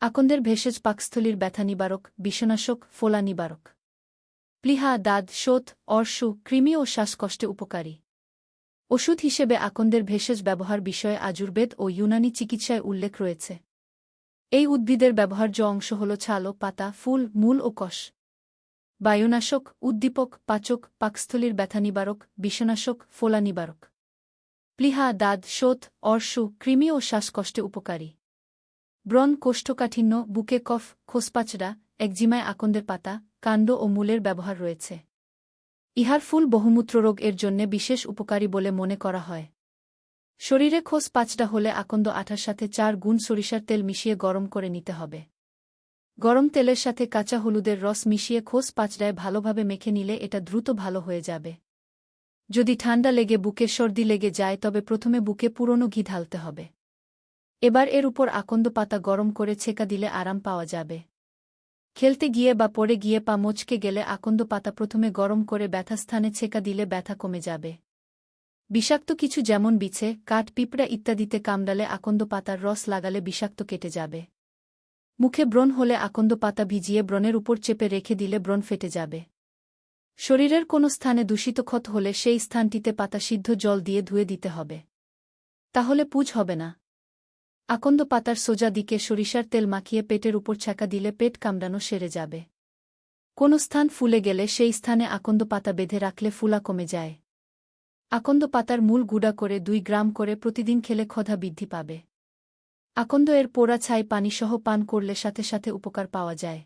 আকন্দের ভেষজ পাকস্থলীর ব্যথা নিবারক, বিষনাশক, ফোলা নিবারক। প্লিহা দাদ শোথ অর্শু, কৃমি ও শ্বাসকষ্টে উপকারী। ওষুধ হিসেবে আকন্দের ভেষজ ব্যবহার বিষয়ে আজুর্বেদ ও ইউনানি চিকিৎসায় উল্লেখ রয়েছে। এই উদ্ভিদের ব্যবহার্য অংশ হল ছালো পাতা, ফুল, মূল ও কষ। বায়ুনাশক, উদ্দীপক, পাচক, পাকস্থলীর ব্যথা নিবারক, বিষনাশক, ফোলা নিবারক। প্লিহা দাদ শোথ অর্শু, কৃমি ও শ্বাসকষ্টে উপকারী। ব্রণ কোষ্ঠকাঠিন্য, বুকে কফ, খোসপাচড়া, একজিমায় আকন্দের পাতা, কাণ্ড ও মূলের ব্যবহার রয়েছে। ইহার ফুল বহুমূত্ররোগ এর জন্যে বিশেষ উপকারী বলে মনে করা হয়। শরীরে খোস পাঁচটা হলে আকন্দ আঠার সাথে চার গুণ সরিষার তেল মিশিয়ে গরম করে নিতে হবে। গরম তেলের সাথে কাঁচা হলুদের রস মিশিয়ে খোস পাঁচড়ায় ভালোভাবে মেখে নিলে এটা দ্রুত ভালো হয়ে যাবে। যদি ঠান্ডা লেগে বুকে সর্দি লেগে যায় তবে প্রথমে বুকে পুরনো ঘি ঢালতে হবে। এবার এর উপর আকন্দ পাতা গরম করে ছেঁকা দিলে আরাম পাওয়া যাবে। খেলতে গিয়ে বা পড়ে গিয়ে পা মচকে গেলে আকন্দ পাতা প্রথমে গরম করে ব্যথাস্থানে ছেঁকা দিলে ব্যথা কমে যাবে। বিষাক্ত কিছু যেমন বিছে, কাঠ, পিঁপড়া ইত্যাদিতে কামড়ালে আকন্দ পাতার রস লাগালে বিষাক্ত কেটে যাবে। মুখে ব্রণ হলে আকন্দ পাতা ভিজিয়ে ব্রণের উপর চেপে রেখে দিলে ব্রণ ফেটে যাবে। শরীরের কোনো স্থানে দূষিত ক্ষত হলে সেই স্থানটিতে পাতা সিদ্ধ জল দিয়ে ধুয়ে দিতে হবে। তাহলে পুজ হবে না। আকন্দ পাতার সোজা দিকে সরিষার তেল মাখিয়ে পেটের উপর ছাকা দিলে পেট কামড়ানো সেরে যাবে। কোন স্থান ফুলে গেলে সেই স্থানে আকন্দ পাতা বেঁধে রাখলে ফুলা কমে যায়। আকন্দ পাতার মূল গুডা করে দুই গ্রাম করে প্রতিদিন খেলে ক্ষধা বৃদ্ধি পাবে। আকন্দ এর পোড়া ছাই পানিসহ পান করলে সাথে সাথে উপকার পাওয়া যায়।